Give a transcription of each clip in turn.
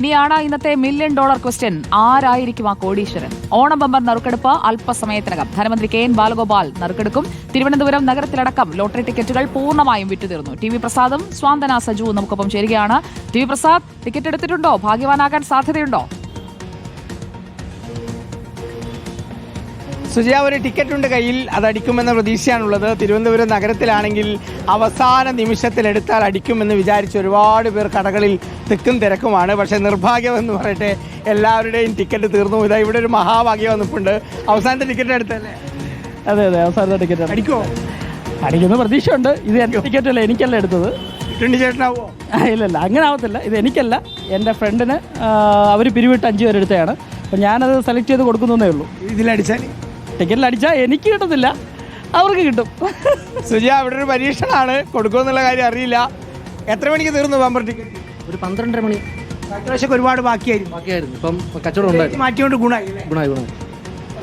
ഇനിയാണ് ഇന്നത്തെ million dollar question ആരായിരിക്കും ആ കോടീശ്വരൻ? ഓണം ബമ്പർ നറുക്കെടുപ്പ് അല്പസമയത്തിനകം. ധനമന്ത്രി കെ എൻ ബാലഗോപാൽ നറുക്കെടുക്കും. തിരുവനന്തപുരം നഗരത്തിലടക്കം ലോട്ടറി ടിക്കറ്റുകൾ പൂർണമായും വിറ്റുതീർന്നു. ടി വി പ്രസാദും സ്വാന്തന സജുവും നമുക്കൊപ്പം ചേരുകയാണ്. ടി വി പ്രസാദ് ടിക്കറ്റ് എടുത്തിട്ടുണ്ടോ? ഭാഗ്യവാനാകാൻ സാധ്യതയുണ്ടോ? സുജയ ഒരു ടിക്കറ്റ് ഉണ്ട് കയ്യിൽ. അത് അടിക്കുമെന്ന പ്രതീക്ഷയാണുള്ളത്. തിരുവനന്തപുരം നഗരത്തിലാണെങ്കിൽ അവസാന നിമിഷത്തിൽ എടുത്താൽ അടിക്കുമെന്ന് വിചാരിച്ച് ഒരുപാട് പേർ കടകളിൽ തിക്കും തിരക്കുമാണ്. പക്ഷേ നിർഭാഗ്യം എന്ന് പറയട്ടെ എല്ലാവരുടെയും ടിക്കറ്റ് തീർന്നു. ഇതാ ഇവിടെ ഒരു മഹാഭാഗ്യം വന്നിട്ടുണ്ട്. അവസാനത്തെ ടിക്കറ്റ് എടുത്തല്ലേ അതെ അതെ അവസാനത്തെ ടിക്കറ്റ് അടിക്കുമോ അടിക്കുന്ന പ്രതീക്ഷയുണ്ട്. ഇത് എന്റെ ടിക്കറ്റ് അല്ല? എനിക്കല്ല എടുത്തത്. ട്വന്റി ചേട്ടനാവോ ഇല്ലല്ല ഇല്ല ഇല്ല അങ്ങനെ ആവത്തില്ല. ഇത് എനിക്കല്ല. എന്റെ ഫ്രണ്ടിന് അവർ പിരിവിട്ട് അഞ്ച് പേരെടുത്തതാണ്. അപ്പോൾ അപ്പം ഞാനത് സെലക്ട് ചെയ്ത് കൊടുക്കുന്നതേ ഉള്ളൂ. ഇതിലടിച്ചാൽ ടിക്കറ്റിൽ അടിച്ചാൽ എനിക്ക് കിട്ടത്തില്ല. അവർക്ക് കിട്ടും. സുജ അവിടെ ഒരു പരീക്ഷണമാണ്. കൊടുക്കുമെന്നുള്ള കാര്യം അറിയില്ല. എത്ര മണിക്ക് തീർന്നു ബമ്പർ ടിക്കറ്റ്? ഒരു പന്ത്രണ്ടര മണി. പ്രാവശ്യമൊക്കെ ഒരുപാട് ബാക്കിയായിരുന്നു. ബാക്കിയായിരുന്നു. ഇപ്പം കച്ചവടം ഉണ്ടായിരുന്നു മാറ്റിക്കൊണ്ട് ഗുണായി ഗുണായി ഗുണമായി ഗുണമായി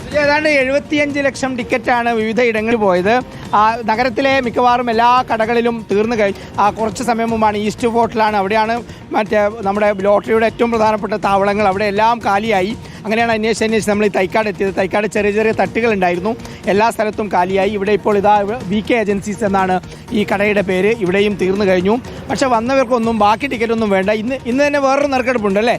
സുജയ, ഏതാണ്ട് എഴുപത്തിയഞ്ച് ലക്ഷം ടിക്കറ്റാണ് വിവിധ ഇടങ്ങളിൽ പോയത്. ആ, നഗരത്തിലെ മിക്കവാറും എല്ലാ കടകളിലും തീർന്നു കഴിഞ്ഞു ആ, കുറച്ച് സമയം മുമ്പാണ് ഈസ്റ്റ് ഫോർട്ടിലാണ്. അവിടെയാണ് മറ്റേ നമ്മുടെ ലോട്ടറിയുടെ ഏറ്റവും പ്രധാനപ്പെട്ട താവളങ്ങൾ. അവിടെ എല്ലാം കാലിയായി. അങ്ങനെയാണ് അന്വേഷിച്ച് അന്വേഷിച്ച് നമ്മൾ ഈ തൈക്കാട് എത്തിയത്. തൈക്കാട് ചെറിയ ചെറിയ തട്ടുകൾ ഉണ്ടായിരുന്നു. എല്ലാ സ്ഥലത്തും കാലിയായി. ഇവിടെ ഇപ്പോൾ ഇതാ വി കെ ഏജൻസീസ് എന്നാണ് ഈ കടയുടെ പേര്. ഇവിടെയും തീർന്നു കഴിഞ്ഞു. പക്ഷേ വന്നവർക്കൊന്നും ബാക്കി ടിക്കറ്റ് ഒന്നും വേണ്ട. ഇന്ന് ഇന്ന് തന്നെ വേറൊരു നറുക്കെടുപ്പുണ്ട് അല്ലേ?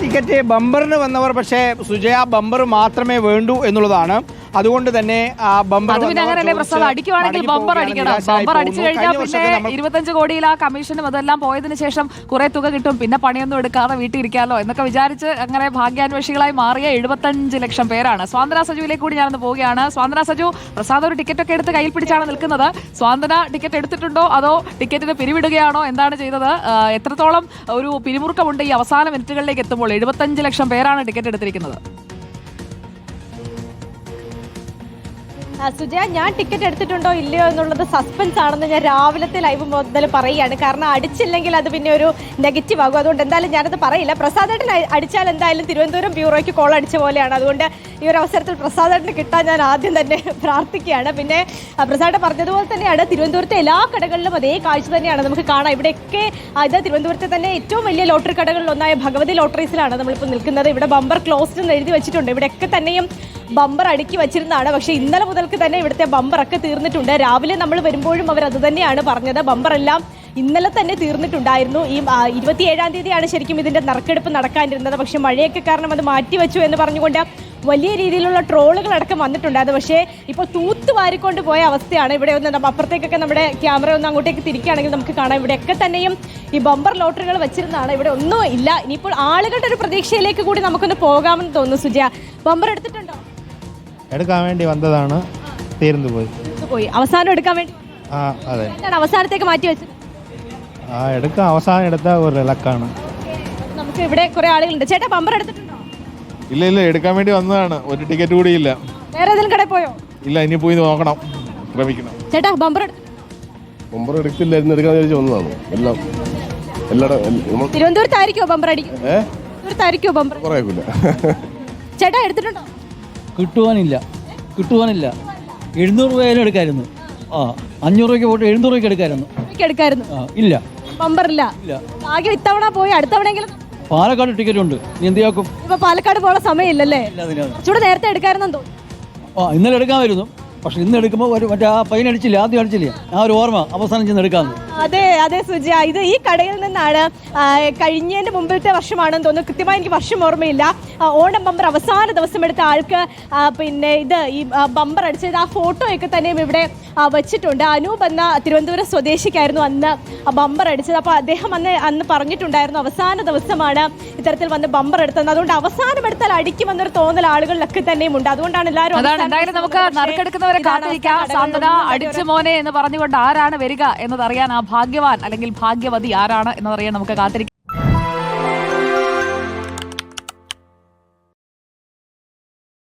ടിക്കറ്റ് ബമ്പറിന് വന്നവർ പക്ഷേ സുജയ ബമ്പർ മാത്രമേ വേണ്ടൂ എന്നുള്ളതാണ്. അതുകൊണ്ട് തന്നെ ആ ബമ്പർ അങ്ങനെയല്ലേ പ്രസാദ് അടിക്കുവാണെങ്കിൽ ബമ്പർ അടിക്കണം. ബമ്പർ അടിച്ചു. കഴിഞ്ഞാൽ പിന്നെ ഇരുപത്തഞ്ച് കോടിയിൽ ആ കമ്മീഷനും അതെല്ലാം പോയതിനു ശേഷം കുറെ തുക കിട്ടും. പിന്നെ പണിയൊന്നും എടുക്കാതെ വീട്ടിൽ ഇരിക്കാമല്ലോ എന്നൊക്കെ വിചാരിച്ച് അങ്ങനെ ഭാഗ്യാന്വേഷികളായി മാറിയ എഴുപത്തഞ്ച് ലക്ഷം പേരാണ്. സ്വാതന്ത്ര്യ സജുവിലേക്ക് കൂടി ഞാനൊന്ന് പോവുകയാണ്. സ്വാതന്ത്ര്യ സജു പ്രസാദ് ഒരു ടിക്കറ്റ് ഒക്കെ എടുത്ത് കയ്യിൽ പിടിച്ചാണ് നിൽക്കുന്നത്. സ്വാതന്ത്ര്യ ടിക്കറ്റ് എടുത്തിട്ടുണ്ടോ? അതോ ടിക്കറ്റിന് പിരിവിടുകയാണോ? എന്താണ് ചെയ്തത്? എത്രത്തോളം ഒരു പിരിമുറുക്കമുണ്ട് ഈ അവസാന മിനിറ്റുകളിലേക്ക് എത്തുമ്പോൾ? എഴുപത്തഞ്ച് ലക്ഷം പേരാണ് ടിക്കറ്റ് എടുത്തിരിക്കുന്നത്. സുജയ ഞാൻ ടിക്കറ്റ് എടുത്തിട്ടുണ്ടോ ഇല്ലയോ എന്നുള്ളത് സസ്പെൻസ് ആണെന്ന് ഞാൻ രാവിലത്തെ ലൈവ് മുതൽ പറയുകയാണ്. കാരണം അടിച്ചില്ലെങ്കിൽ അത് പിന്നെ ഒരു നെഗറ്റീവ് ആകും. അതുകൊണ്ട് എന്തായാലും ഞാനത് പറയില്ല. പ്രസാദേട്ടൻ അടിച്ചാൽ എന്തായാലും തിരുവനന്തപുരം ബ്യൂറോയ്ക്ക് കോൾ അടിച്ച പോലെയാണ്. അതുകൊണ്ട് ഈ ഒരു അവസരത്തിൽ പ്രസാദേട്ടന് കിട്ടാൻ ഞാൻ ആദ്യം തന്നെ പ്രാർത്ഥിക്കുകയാണ്. പിന്നെ പ്രസാദേട്ടൻ പറഞ്ഞതുപോലെ തന്നെയാണ് തിരുവനന്തപുരത്തെ എല്ലാ കടകളിലും അതേ കാഴ്ച തന്നെയാണ് നമുക്ക് കാണാം. ഇവിടെയൊക്കെ അത് തിരുവനന്തപുരത്തെ തന്നെ ഏറ്റവും വലിയ ലോട്ടറി കടകളിൽ ഒന്നായ ഭഗവതി ലോട്ടറീസിലാണ് നമ്മളിപ്പോൾ നിൽക്കുന്നത്. ഇവിടെ ബമ്പർ ക്ലോസ്ഡ് എന്ന് എഴുതി വെച്ചിട്ടുണ്ട്. ഇവിടെയൊക്കെ തന്നെയും ബമ്പർ അടുക്കി വെച്ചിരുന്നതാണ്. പക്ഷേ ഇന്നലെ മുതൽക്ക് തന്നെ ഇവിടുത്തെ ബമ്പറൊക്കെ തീർന്നിട്ടുണ്ട്. രാവിലെ നമ്മൾ വരുമ്പോഴും അവർ അത് തന്നെയാണ് പറഞ്ഞത്. ബമ്പറെല്ലാം ഇന്നലെ തന്നെ തീർന്നിട്ടുണ്ടായിരുന്നു. ഈ ഇരുപത്തിയേഴാം തീയതിയാണ് ശരിക്കും ഇതിന്റെ നറുക്കെടുപ്പ് നടക്കാനിരുന്നത്. പക്ഷേ മഴയൊക്കെ കാരണം അത് മാറ്റിവെച്ചു എന്ന് പറഞ്ഞുകൊണ്ട് വലിയ രീതിയിലുള്ള ട്രോളുകൾ അടക്കം വന്നിട്ടുണ്ടായിരുന്നു പക്ഷേ ഇപ്പോൾ തൂത്ത് വാരിക്കൊണ്ട് പോയ അവസ്ഥയാണ് ഇവിടെ ഒന്ന് അപ്പുറത്തേക്കൊക്കെ നമ്മുടെ ക്യാമറ ഒന്ന് അങ്ങോട്ടേക്ക് തിരിക്കുകയാണെങ്കിൽ നമുക്ക് കാണാം. ഇവിടെയൊക്കെ തന്നെയും ഈ ബമ്പർ ലോട്ടറികൾ വെച്ചിരുന്നതാണ്. ഇവിടെ ഒന്നും ഇല്ല. ഇനിയിപ്പോൾ ആളുകളുടെ ഒരു പ്രതീക്ഷയിലേക്ക് കൂടി നമുക്കൊന്ന് പോകാമെന്ന് തോന്നുന്നു സുജ ബമ്പർ എടുത്തിട്ടുണ്ടോ? എടുക്കാൻ വേണ്ടി വന്നതാണ്. തീർന്നു പോയി. അവസാനം എടുക്കാൻ വേണ്ടി ആ അതെ. എന്താണ് അവസാനത്തേക്ക് മാറ്റി വെച്ചത്? ആ എടുക്കാൻ അവസാനം എടുത്ത ഒരു ലക്കാണ് നമുക്ക് ഇവിടെ കുറെ ആളുകളുണ്ട്. ചേട്ടാ ബമ്പർ എടുത്തിട്ടുണ്ടോ? ഇല്ല ഇല്ല എടുക്കാൻ വേണ്ടി വന്നതാണ്. ഒരു ടിക്കറ്റ് കൂടി ഇല്ല. വേറെ ഏതെങ്കിലും കടയിൽ പോയോ? ഇല്ല ഇനി പോയി നോക്കണം. ശ്രമിക്കണം. ചേട്ടാ ബമ്പർ എടുത്തു നമ്പർ എടുത്തില്ലായിരുന്നു എടുക്കാൻ വിചാരിച്ച് വന്നതാണ്. എല്ലാം എല്ലായിടും നമ്മൾ തിരുവനന്തപുരത്തായിരിക്കോ ബമ്പർ അടിക്കും ഏഹ് തിരുവനന്തപുരത്തായിരിക്കോ ബമ്പർ കുറേക്കില്ല ചേട്ടാ എടുത്തിട്ടുണ്ടോ? കിട്ടുവാനില്ല. കിട്ടുവാനില്ല. എഴുന്നൂറ് രൂപയായാലും എടുക്കായിരുന്നു. ആ അഞ്ഞൂറ് രൂപയ്ക്ക് പോയിട്ട് എഴുന്നൂറ് രൂപയ്ക്ക് എടുക്കായിരുന്നു. എടുക്കായിരുന്നു. ആ ഇല്ല. ഇല്ല. ആകെ ഇത്തവണ പോയി അടുത്തവണെങ്കിലും പാലക്കാട് ടിക്കറ്റ് ഉണ്ട്. നീ എന്ത് ചെയ്യാക്കും? ഇപ്പൊ പാലക്കാട് പോകാൻ സമയമില്ലല്ലേ? കുറച്ചുകൂടെ നേരത്തെ എടുക്കായിരുന്നു ആ ഇന്നലെ എടുക്കാമായിരുന്നു. പക്ഷെ ഇന്ന് എടുക്കുമ്പോൾ ഒരു മറ്റേ ആ പൈൻ അടിച്ചില്ല? ആദ്യം അടിച്ചില്ല? ആ ഒരു ഓർമ്മ അവസാനം ചെന്ന് എടുക്കാന്ന് അതെ അതെ സുജ. ഇത് ഈ കടയിൽ നിന്നാണ് കഴിഞ്ഞതിന്റെ മുമ്പിലത്തെ വർഷമാണെന്ന് തോന്നുന്നു. കൃത്യമായി എനിക്ക് വർഷം ഓർമ്മയില്ല. ഓണം ബമ്പർ അവസാന ദിവസം എടുത്ത ആൾക്ക് പിന്നെ ഇത് ഈ ബമ്പർ അടിച്ചത് ആ ഫോട്ടോയൊക്കെ തന്നെയും ഇവിടെ വെച്ചിട്ടുണ്ട്. അനൂപ് എന്ന തിരുവനന്തപുരം സ്വദേശിക്കായിരുന്നു അന്ന് ബമ്പർ അടിച്ചത്. അപ്പോൾ അദ്ദേഹം അന്ന് അന്ന് പറഞ്ഞിട്ടുണ്ടായിരുന്നു അവസാന ദിവസമാണ് ഇത്തരത്തിൽ വന്ന് ബമ്പർ എടുത്തത് അതുകൊണ്ട് അവസാനം എടുത്താൽ അടിക്കുമെന്നൊരു തോന്നൽ ആളുകളിലൊക്കെ തന്നെയും ഉണ്ട്. അതുകൊണ്ടാണ് എല്ലാവരും എന്തായാലും നമുക്ക് നറുക്കെടുക്കുന്നവരെ കാത്തിരിക്കാം. സാന്ത്വന അടിച്ചു മോനെ എന്ന് പറഞ്ഞുകൊണ്ട് ആരാണ് വരിക എന്നതറിയാൻ ആ ഭാഗ്യവാൻ അല്ലെങ്കിൽ ഭാഗ്യവതി ആരാണ് എന്നതറിയാൻ നമുക്ക് കാത്തിരിക്കാം.